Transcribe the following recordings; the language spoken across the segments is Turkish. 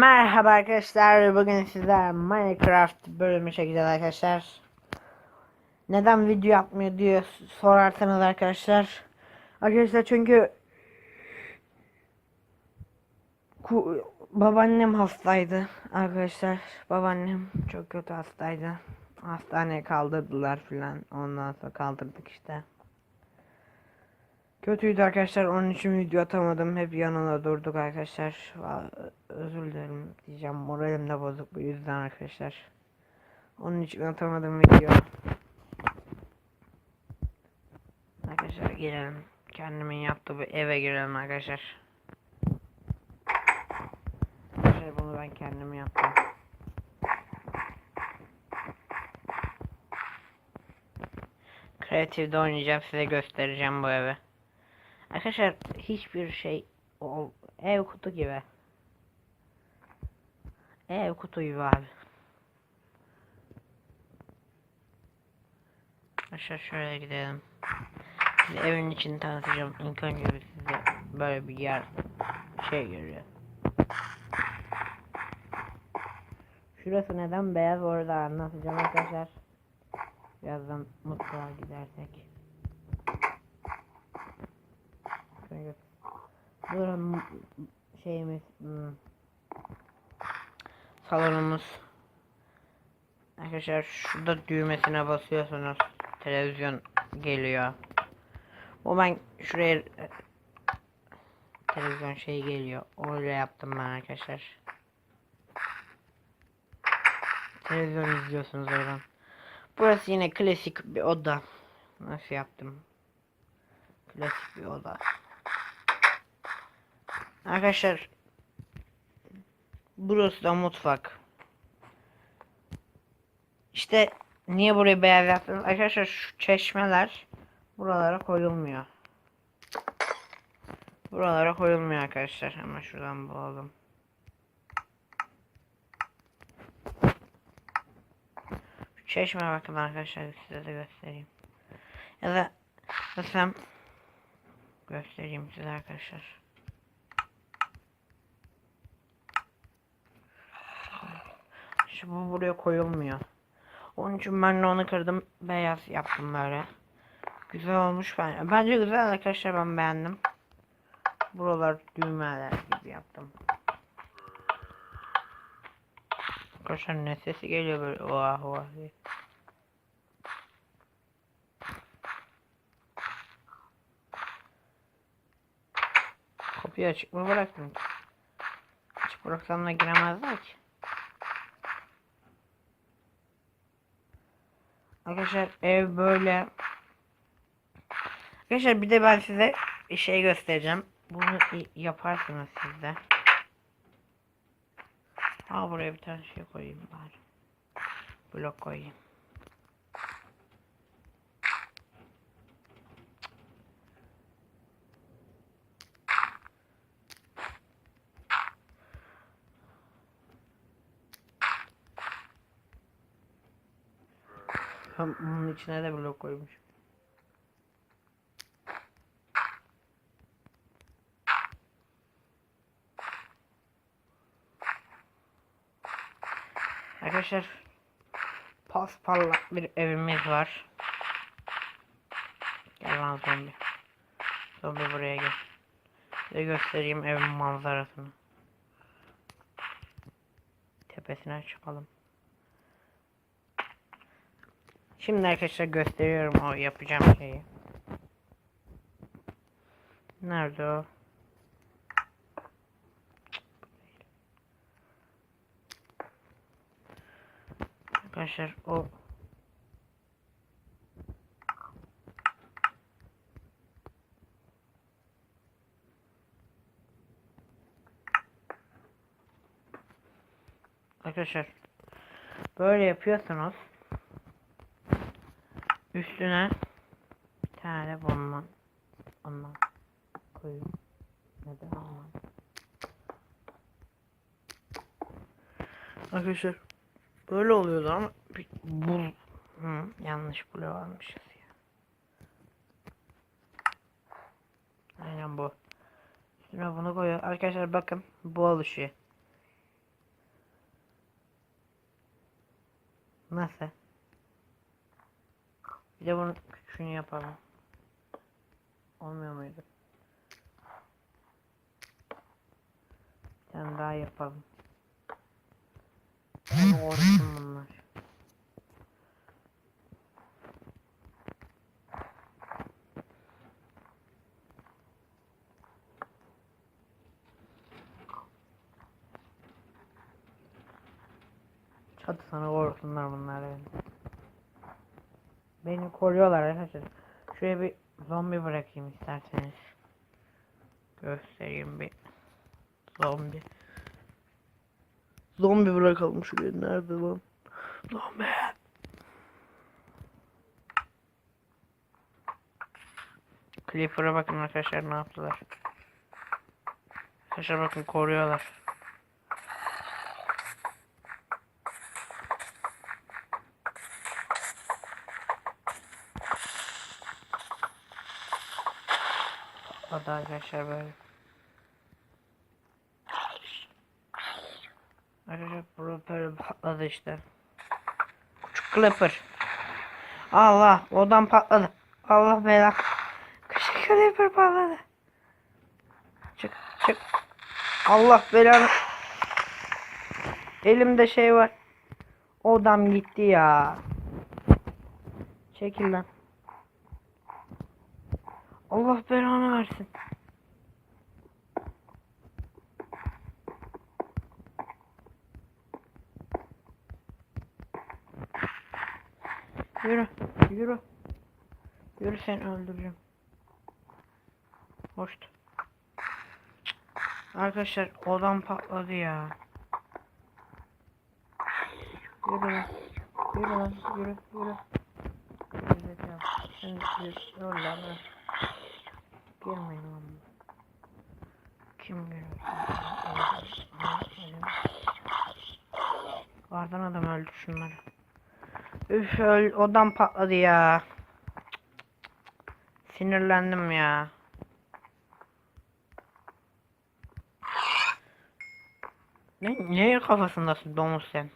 Merhaba arkadaşlar. Bugün sizler Minecraft bölümü çekeceğiz arkadaşlar. Neden video yapmıyor diye sorarsanız arkadaşlar. Arkadaşlar çünkü ku- babaannem hastaydı arkadaşlar. Babaannem çok kötü hastaydı. Hastaneye kaldırdılar filan. Ondan sonra kaldırdık işte. Kötüydü arkadaşlar. Onun için video atamadım. Hep yanına durduk arkadaşlar. Özür dilerim diyeceğim. Moralim de bozuk bu yüzden arkadaşlar. Onun için atamadım video. Arkadaşlar girelim. Kendimin yaptığı bir eve girelim arkadaşlar. Arkadaşlar bunu ben kendim yaptım Creative'de oynayacağım size göstereceğim bu evi Arkadaşlar hiçbir şey ol ev kutu gibi. Ev kutu gibi abi. Arkadaşlar şöyle gidelim. Size evin içini tanıtacağım. İlk önce size böyle bir yer şey görüyor. Şurası neden beyaz orada anlatacağım arkadaşlar. Birazdan mutfağa gidersek. Şöyle Buranın şeyimiz hmm, salonumuz Arkadaşlar şurada düğmesine basıyorsunuz televizyon geliyor. O ben şuraya e, televizyon şey geliyor. Öyle yaptım ben arkadaşlar. Televizyon izliyorsunuz oradan. Burası yine klasik bir oda. Nasıl yaptım? Klasik bir oda. Arkadaşlar burası da mutfak. İşte niye burayı beyaz yaptım? Arkadaşlar şu çeşmeler buralara koyulmuyor. Buralara koyulmuyor arkadaşlar. Hemen şuradan bulalım. Şu çeşme bakın arkadaşlar size de göstereyim. Ya da desem göstereyim size arkadaşlar. Şu bu buraya koyulmuyor. Onun için ben de onu kırdım. Beyaz yaptım böyle. Güzel olmuş ben. Bence güzel arkadaşlar ben beğendim. Buralar düğmeler gibi yaptım. Arkadaşlar ne sesi geliyor böyle oha oha diye. Kapıyı açık mı bıraktım? Açık bıraksam da giremezler ki. Arkadaşlar ev böyle. Arkadaşlar bir de ben size bir şey göstereceğim. Bunu yaparsınız siz de. Ha buraya bir tane şey koyayım bari. Blok koyayım. Hem bunun içine de blok koymuş. Arkadaşlar pasparlak bir evimiz var. Gel lan zombi. Zombi buraya gel. Size göstereyim evin manzarasını. Tepesine çıkalım. Şimdi arkadaşlar gösteriyorum o yapacağım şeyi. Nerede o? Arkadaşlar o Arkadaşlar böyle yapıyorsunuz. Üstüne bir tane bomba ondan koyun. Neden? Arkadaşlar böyle oluyordu ama bul Hı, yanlış blok almışız ya. Aynen bu. Şimdi bunu koyuyor. Arkadaşlar bakın bu oluşuyor. Nasıl? Bir de bunun küçüğünü yapalım. Olmuyor muydu? Bir tane daha yapalım. Yani olsun bunlar. Çatı sana korksunlar bunlar beni. Beni koruyorlar arkadaşlar. Şuraya bir zombi bırakayım isterseniz. Göstereyim bir. Zombi. Zombi bırakalım şuraya. Nerede lan? Zombi. Clipper'a bakın arkadaşlar ne yaptılar. Arkadaşlar bakın koruyorlar. Hadi arkadaşlar böyle. Böyle patladı işte. Küçük Clipper. Allah odan patladı. Allah bela. Küçük Clipper patladı. Çık çık. Allah belanı. Elimde şey var. Odam gitti ya. Çekil lan. Allah belanı versin. Yürü, yürü. Yürü seni öldüreceğim. Hoştu. Arkadaşlar odam patladı ya. Yürü lan. Yürü lan. Yürü, yürü. Sen yürü. Yürü lan. Girmeyin lan. Kim giriyor? Vardan adam öldü şunları. Üf öl odam patladı ya. Sinirlendim ya. Ne, ne kafasındasın domuz sen?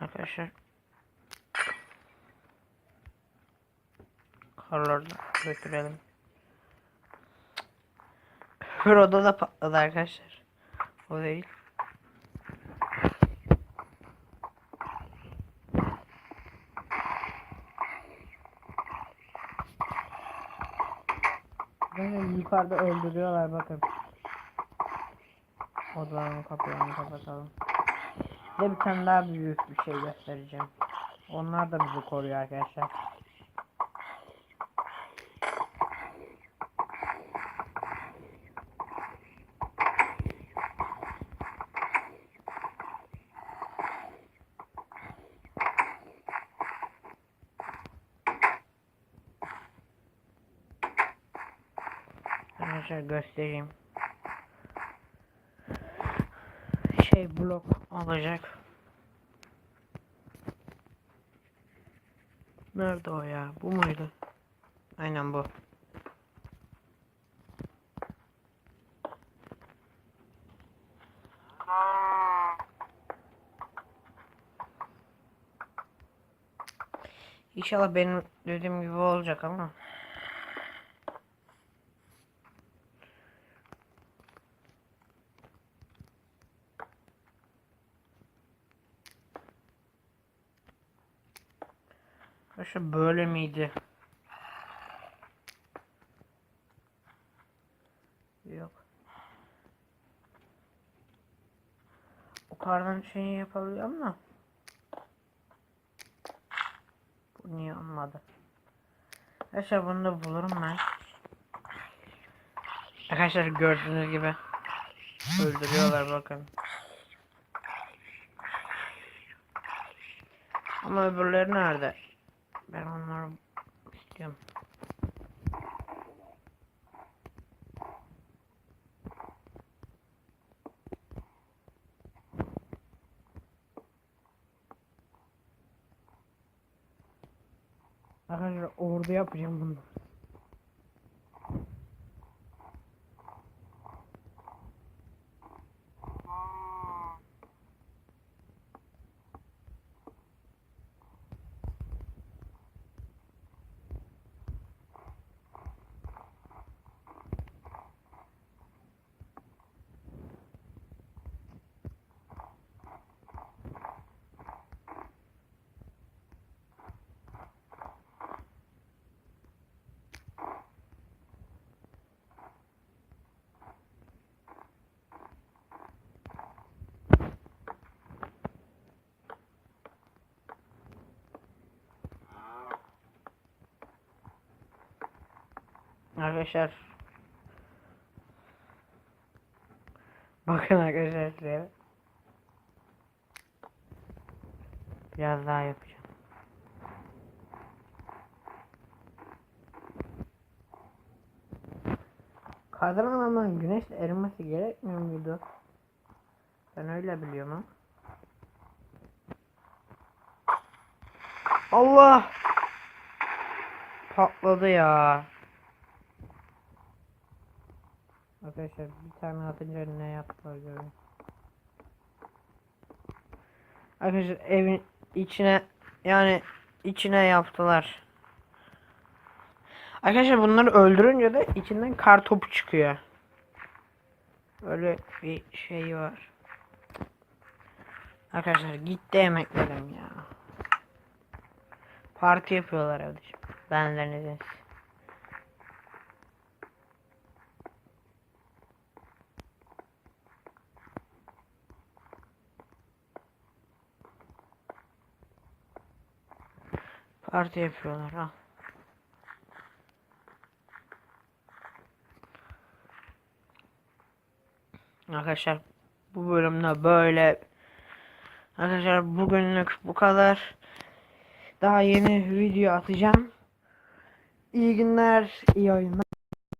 Arkadaşlar karları da götürelim. Öbür oda da patladı arkadaşlar. O değil. Beni yukarıda öldürüyorlar bakın. Odaların kapılarını kapatalım. Size bir tane daha büyük bir şey göstereceğim. Onlar da bizi koruyor arkadaşlar. Arkadaşlar göstereyim. Şey blok alacak. Nerede o ya? Bu muydu? Aynen bu. İnşallah benim dediğim gibi olacak ama. Arkadaşlar böyle miydi? Yok. O kardan şeyi yapabiliyorum da. Bu niye olmadı? Arkadaşlar bunu da bulurum ben. Arkadaşlar gördüğünüz gibi öldürüyorlar bakın. Ama öbürleri nerede? Ben onları istiyorum. Arkadaşlar orada yapacağım bunu. Arkadaşlar Bakın arkadaşlar size. Biraz daha yapacağım. Kardan adamların güneşle erimesi gerekmiyor muydu? Ben öyle biliyorum ama. Allah! Patladı ya. Arkadaşlar bir tane atınca ne yaptılar görün. Arkadaşlar evin içine yani içine yaptılar. Arkadaşlar bunları öldürünce de içinden kar topu çıkıyor. Öyle bir şey var. Arkadaşlar gitti emeklerim ya. Parti yapıyorlar evde şimdi. Parti yapıyorlar ha. Arkadaşlar bu bölümde böyle Arkadaşlar bugünlük bu kadar. Daha yeni video atacağım. İyi günler, iyi oyunlar.